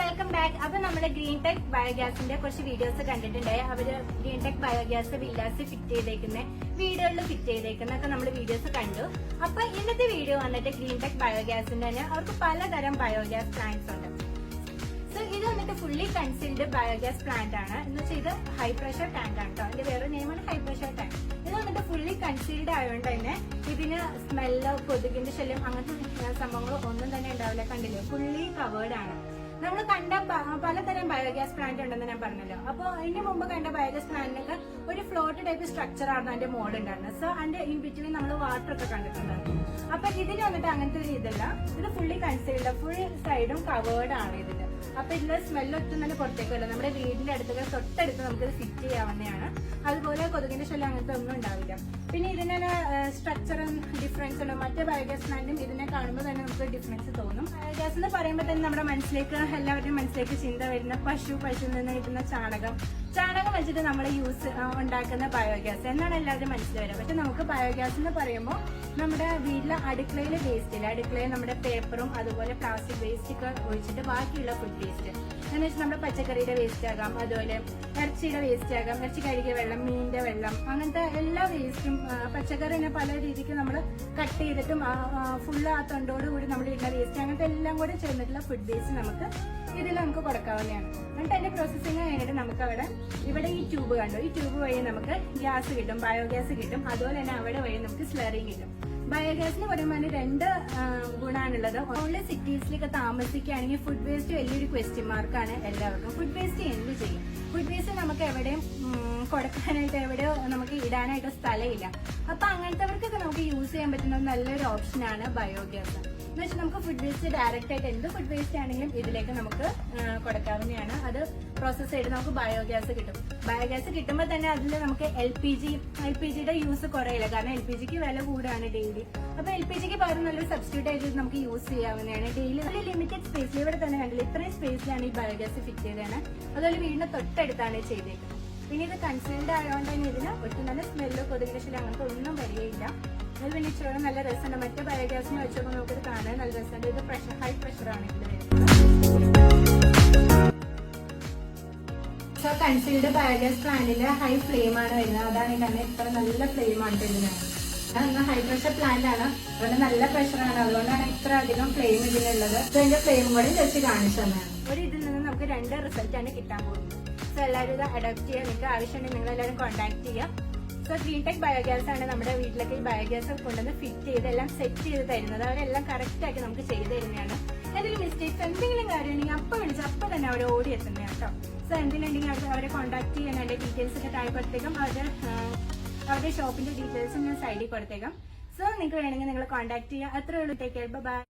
Welcome back അപ്പൊ നമ്മുടെ green tech ബയോഗ്യാസിന്റെ കുറച്ച് വീഡിയോസ് കണ്ടിട്ടുണ്ടായി അവർ green tech biogas villas fit ചെയ്തേക്കുന്ന വീടുകളിൽ ഫിറ്റ് ചെയ്തേക്കുന്നൊക്കെ നമ്മൾ വീഡിയോസ് കണ്ടു. അപ്പൊ ഇന്നത്തെ വീഡിയോ വന്നിട്ട് ഗ്രീൻ ടെക് ബയോഗ്യാസിന്റെ തന്നെ അവർക്ക് പലതരം ബയോഗ്യാസ് പ്ലാന്റ്സ് ഉണ്ട്. സോ ഇത് വന്നിട്ട് ഫുള്ളി കൺസീൽഡ് ബയോഗ്യാസ് പ്ലാന്റ് ആണ്. എന്ന് വെച്ചാൽ ഇത് ഹൈ പ്രഷർ ടാങ്ക് ആണ് കേട്ടോ അതിന്റെ വേറെ നെയിമാണ് ഹൈ പ്രഷർ ടാങ്ക് ഇത് വന്നിട്ട് ഫുള്ളി കൺസീൽഡ് ആയതുകൊണ്ട് തന്നെ ഇതിന് സ്മെല്ലോ കൊതുകിന്റെ ശല്യം അങ്ങനത്തെ സംഭവങ്ങളോ ഒന്നും തന്നെ ഉണ്ടാവില്ല. കണ്ടില്ലേ? ഫുള്ളി കവേർഡ് ആണ്. നമ്മൾ കണ്ട പലതരം ബയോഗ്യാസ് പ്ലാന്റ് ഉണ്ടെന്ന് ഞാൻ പറഞ്ഞല്ലോ. അപ്പോൾ അതിന് മുമ്പ് കണ്ട ബയോഗ്യാസ് പ്ലാന്റിനൊക്കെ ഒരു ഫ്ലോട്ട് ടൈപ്പ് സ്ട്രക്ചർ ആണ് അതിന്റെ മോഡ് ഉണ്ടായിരുന്നത്. സോ അതിന്റെ ഇൻ ബിറ്റ്വീൻ നമ്മൾ വാട്ടർ ഒക്കെ കണ്ടിട്ടുണ്ടായിരുന്നു അപ്പൊ ഇതിന് വന്നിട്ട് അങ്ങനത്തെ ഒരു ഇതല്ല. ഇത് ഫുള്ളി കൺസീൽഡ് ഫുൾ സൈഡും കവേർഡ് ആണ് ഇതിന്. അപ്പൊ ഇതിന്റെ സ്മെല്ല് ഒട്ടും തന്നെ പുറത്തേക്ക് വരില്ല. നമ്മുടെ വീടിന്റെ അടുത്തൊക്കെ തൊട്ടടുത്ത് നമുക്ക് ഫിറ്റ് ചെയ്യാവുന്നതാണ് അതുപോലെ കൊതുകിന്റെ ശല്യം അങ്ങനത്തെ ഒന്നും ഉണ്ടാവില്ല. പിന്നെ ഇതിന് സ്ട്രക്ചറും ഡിഫറൻസ് ഉണ്ട് മറ്റേ ബയോഗ്യാസ് പ്ലാന്റും ഇതിനെ കാണുമ്പോൾ തന്നെ നമുക്ക് ഡിഫറൻസ് തോന്നും. ബയോഗ്യാസ് എന്ന് പറയുമ്പോൾ തന്നെ നമ്മുടെ മനസ്സിലേക്ക് എല്ലാവരുടെയും മനസ്സിലേക്ക് ചിന്ത വരുന്ന പശു പശുവിൽ നിന്ന് കിട്ടുന്ന ചാണകം ചാണകം വെച്ചിട്ട് നമ്മൾ യൂസ് ഉണ്ടാക്കുന്ന ബയോഗ്യാസ് എന്നാണ് എല്ലാവരും മനസ്സിൽ വരിക പക്ഷെ നമുക്ക് ബയോഗ്യാസ് എന്ന് പറയുമ്പോൾ നമ്മുടെ വീട്ടിലെ അടുക്കളയിലെ വേസ്റ്റ് ഇല്ല? അടുക്കളയിൽ നമ്മുടെ പേപ്പറും അതുപോലെ പ്ലാസ്റ്റിക് വേസ്റ്റ് ഒക്കെ ഒഴിച്ചിട്ട് ബാക്കിയുള്ള ഫുഡ് വേസ്റ്റ് എന്ന് വെച്ചാൽ നമ്മുടെ പച്ചക്കറിയുടെ വേസ്റ്റ് ആകാം. അതുപോലെ ഇറച്ചിയുടെ വേസ്റ്റ് ആകാം. ഇറച്ചി കഴുകിയ വെള്ളം മീനിന്റെ വെള്ളം അങ്ങനത്തെ എല്ലാ വേസ്റ്റും പച്ചക്കറി പച്ചക്കറിനെ പല രീതിക്ക് നമ്മൾ കട്ട് ചെയ്തിട്ടും ഫുള്ള് ആ തൊണ്ടോട് കൂടി നമ്മൾ ഇടുന്ന വേസ്റ്റ് അങ്ങനത്തെ എല്ലാം കൂടി ചേർന്നിട്ടുള്ള ഫുഡ് വേസ്റ്റ് നമുക്ക് ഇതിൽ നമുക്ക് കൊടുക്കാവുന്നതാണ്. എന്നിട്ട് അതിന്റെ പ്രോസസ്സിങ് കഴിഞ്ഞിട്ട് നമുക്ക് അവിടെ ഇവിടെ ഈ ട്യൂബ് കണ്ടു? ഈ ട്യൂബ് വഴി നമുക്ക് ഗ്യാസ് കിട്ടും ബയോഗ്യാസ് കിട്ടും. അതുപോലെ തന്നെ അവിടെ വഴി നമുക്ക് സ്ലറിങ് കിട്ടും. ബയോഗ്യാസിന് പറയുമ്പോൾ രണ്ട് ഗുണമാണുള്ളത് ഓൺലി സിറ്റീസിലൊക്കെ താമസിക്കുകയാണെങ്കിൽ ഫുഡ് വേസ്റ്റ് വലിയൊരു ക്വസ്റ്റ്യൻ മാർക്കാണ് എല്ലാവർക്കും. ഫുഡ് വേസ്റ്റ് എന്ത് ചെയ്യും? ഫുഡ് വേസ്റ്റ് നമുക്ക് എവിടെയും കൊടുക്കാനായിട്ട് എവിടെയോ നമുക്ക് ഇടാനായിട്ട് സ്ഥലമില്ല. അപ്പൊ അങ്ങനത്തെവർക്കൊക്കെ നമുക്ക് യൂസ് ചെയ്യാൻ പറ്റുന്ന നല്ലൊരു ഓപ്ഷനാണ് ബയോഗ്യാസ് എന്ന് വെച്ചാൽ നമുക്ക് ഫുഡ് വേസ്റ്റ് ഡയറക്റ്റ് ആയിട്ട് എന്ത് ഫുഡ് വേസ്റ്റ് ആണെങ്കിലും ഇതിലേക്ക് നമുക്ക് കൊടുക്കാവുന്നതാണ്. അത് പ്രോസസ് ചെയ്ത് നമുക്ക് ബയോഗ്യാസ് കിട്ടും. ബയോഗ്യാസ് കിട്ടുമ്പോൾ തന്നെ അതിൽ നമുക്ക് L P G L P ജിയുടെ യൂസ് കുറയില്ല. കാരണം എൽ പി ജിക്ക് വില കൂടാണ് ഡെയിലി അപ്പൊ എൽ പി ജിക്ക് പകരം നല്ലൊരു സബ്സ്റ്റിറ്റ്യൂട്ട് ആയിട്ട് നമുക്ക് യൂസ് ചെയ്യാവുന്നതാണ് ഡെയിലി നല്ല ലിമിറ്റഡ് സ്പേസ് ഇവിടെ തന്നെ കണ്ടില്ല? ഇത്രയും സ്പേസിലാണ് ഈ ബയോഗ്യാസ് ഫിറ്റ് ചെയ്തതാണ് അതുപോലെ വീടിന്റെ തൊട്ടടുത്താണ് ചെയ്തേക്കുന്നത്. പിന്നെ ഇത് കൺസീൽഡ് ആയതുകൊണ്ട് തന്നെ ഇതിന് ഒട്ടും നല്ല സ്മെല്ലോ കൊതുകിന്റെ അങ്ങനത്തെ ഒന്നും വരികയില്ല. അത് പിന്നെ ഇച്ചിരി നല്ല രസമുണ്ട്. മറ്റേ ബയോഗ്യാസിനെ വെച്ചപ്പോൾ നമുക്കിത് കാണാൻ നല്ല രസമുണ്ട്. ഇത് പ്രഷർ ഹൈ പ്രഷറാണ് ഇതിൽ വരുന്നത്. സോ കൺസീൽഡ് ബയോഗ്യാസ് പ്ലാന്റിൽ ഹൈ ഫ്ലെയിം ആണ് വരുന്നത്. അതാണ് ഈ കാണുന്നത് ഇത്ര നല്ല ഫ്ലെയിം ആണ് ഇതിനാണ് ഹൈ പ്രഷർ പ്ലാന്റ് ആണ്. അതുകൊണ്ട് നല്ല പ്രഷറാണ് അതുകൊണ്ടാണ് ഇത്ര അധികം ഫ്ലെയിം ഇതിനുള്ളത്. ഇതിന്റെ ഫ്ലെയിം കൂടി ജസ്റ്റ് കാണിച്ചു തന്നെയാണ് ഒരു ഇതിൽ നമുക്ക് രണ്ട് റിസൾട്ട് ആണ് കിട്ടാൻ പോകുന്നത്. സോ എല്ലാവരും ഇത് അഡോപ്റ്റ് ചെയ്യാൻ നിങ്ങൾക്ക് ആവശ്യമുണ്ടെങ്കിൽ നിങ്ങൾ എല്ലാവരും കോൺടാക്ട് ചെയ്യുക. സോ ഗ്രീൻ ടെക് ബയോഗ്യാസ് ആണ് നമ്മുടെ വീട്ടിലൊക്കെ ഈ ബയോഗ്യാസ് കൊണ്ടുവന്ന് ഫിറ്റ് ചെയ്ത് എല്ലാം സെറ്റ് ചെയ്ത് തരുന്നത്. അവരെല്ലാം കറക്റ്റ് ആക്കി നമുക്ക് ചെയ്ത് തരുന്നതാണ്. എന്തെങ്കിലും മിസ്റ്റേക്സ് എന്തെങ്കിലും കാര്യമുണ്ടെങ്കിൽ അപ്പം വിളിച്ച് അപ്പം തന്നെ അവർ ഓടി എത്തുന്നത് കേട്ടോ. സോ എന്തിനുണ്ടെങ്കിൽ അവർ അവരെ കോൺടാക്ട് ചെയ്യാൻ അതിന്റെ ഡീറ്റെയിൽസ് ഒക്കെ താഴെ കൊടുത്തേക്കാം. അവരുടെ അവരുടെ ഷോപ്പിന്റെ ഡീറ്റെയിൽസും ഞാൻ സൈഡിൽ കൊടുത്തേക്കാം. സോ നിങ്ങൾക്ക് വേണമെങ്കിൽ നിങ്ങൾ കോൺടാക്ട് ചെയ്യാം. അത്രേ ഉള്ളൂ. Take care bye